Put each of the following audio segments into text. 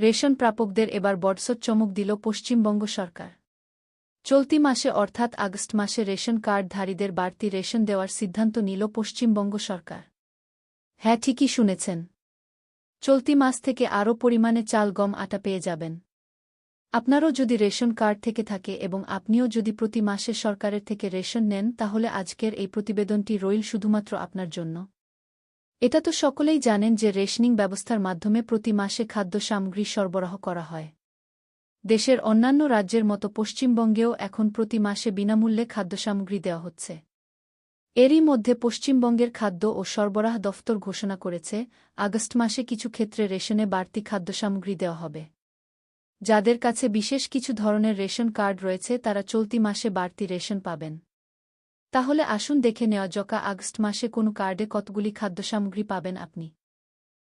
Ration প্রাপকদের এবার বড়সড় চমক দিল পশ্চিমবঙ্গ সরকার। চলতি মাসে অর্থাৎ আগস্ট মাসে রেশন কার্ডধারীদের বাড়তি রেশন দেওয়ার সিদ্ধান্ত নিল পশ্চিমবঙ্গ সরকার। হ্যাঁ ঠিকই শুনেছেন। চলতি মাস থেকে আরও পরিমাণে চাল গম আটা পেয়ে যাবেন। আপনারও যদি রেশন কার্ড থেকে থাকে এবং আপনিও যদি প্রতি মাসে সরকারের থেকে রেশন নেন, তাহলে আজকের এই প্রতিবেদনটি রইল শুধুমাত্র আপনার জন্য। এটা তো সকলেই জানেন যে রেশনিং ব্যবস্থার মাধ্যমে প্রতি মাসে খাদ্য সামগ্রী সরবরাহ করা হয়। দেশের অন্যান্য রাজ্যের মতো পশ্চিমবঙ্গেও এখন প্রতি মাসে বিনামূল্যে খাদ্যসামগ্রী দেওয়া হচ্ছে। এরই মধ্যে পশ্চিমবঙ্গের খাদ্য ও সরবরাহ দফতর ঘোষণা করেছে, আগস্ট মাসে কিছু ক্ষেত্রে রেশনে বাড়তি খাদ্যসামগ্রী দেওয়া হবে। যাদের কাছে বিশেষ কিছু ধরনের রেশন কার্ড রয়েছে, তারা চলতি মাসে বাড়তি রেশন পাবেন। তাহলে আসুন দেখে নেওয়া জকা আগস্ট মাসে কোনো কার্ডে কতগুলি খাদ্যসামগ্রী পাবেন আপনি।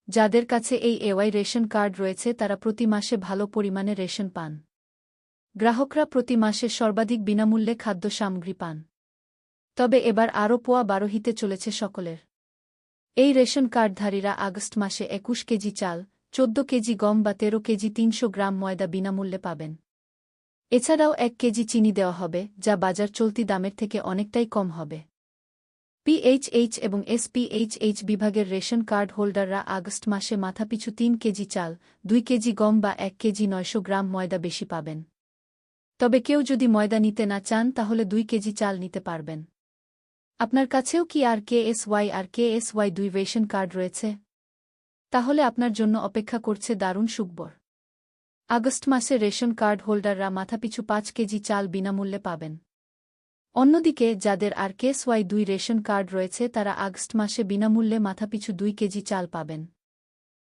যাদের কাছে এই এওয়াই রেশন কার্ড রয়েছে, তারা প্রতি মাসে ভালো পরিমাণে রেশন পান। গ্রাহকরা প্রতি মাসে সর্বাধিক বিনামূল্যে খাদ্য সামগ্রী পান। তবে এবার আরও পোয়া বারোহিতে চলেছে সকলের। এই রেশন কার্ডধারীরা আগস্ট মাসে একুশ কেজি চাল, চোদ্দ কেজি গম বা তেরো কেজি তিনশো গ্রাম ময়দা বিনামূল্যে পাবেন। এছাড়াও এক কেজি চিনি দেওয়া হবে, যা বাজার চলতি দামের থেকে অনেকটাই কম হবে। পিএইচএইচ এবং এসপিএইচএইচ বিভাগের রেশন কার্ড হোল্ডাররা আগস্ট মাসে মাথাপিছু তিন কেজি চাল, দুই কেজি গম বা এক কেজি নয়শো গ্রাম ময়দা বেশি পাবেন। তবে কেউ যদি ময়দা নিতে না চান, তাহলে দুই কেজি চাল নিতে পারবেন। আপনার কাছেও কি R K S Y R K S Y দুই রেশন কার্ড রয়েছে? তাহলে আপনার জন্য অপেক্ষা করছে দারুণ সুখবর। আগস্ট মাসে রেশন কার্ড হোল্ডাররা মাথাপিছু পাঁচ কেজি চাল বিনামূল্যে পাবেন। অন্যদিকে, যাদের আর কেস ওয়াই দুই রেশন কার্ড রয়েছে, তারা আগস্ট মাসে বিনামূল্যে মাথাপিছু দুই কেজি চাল পাবেন।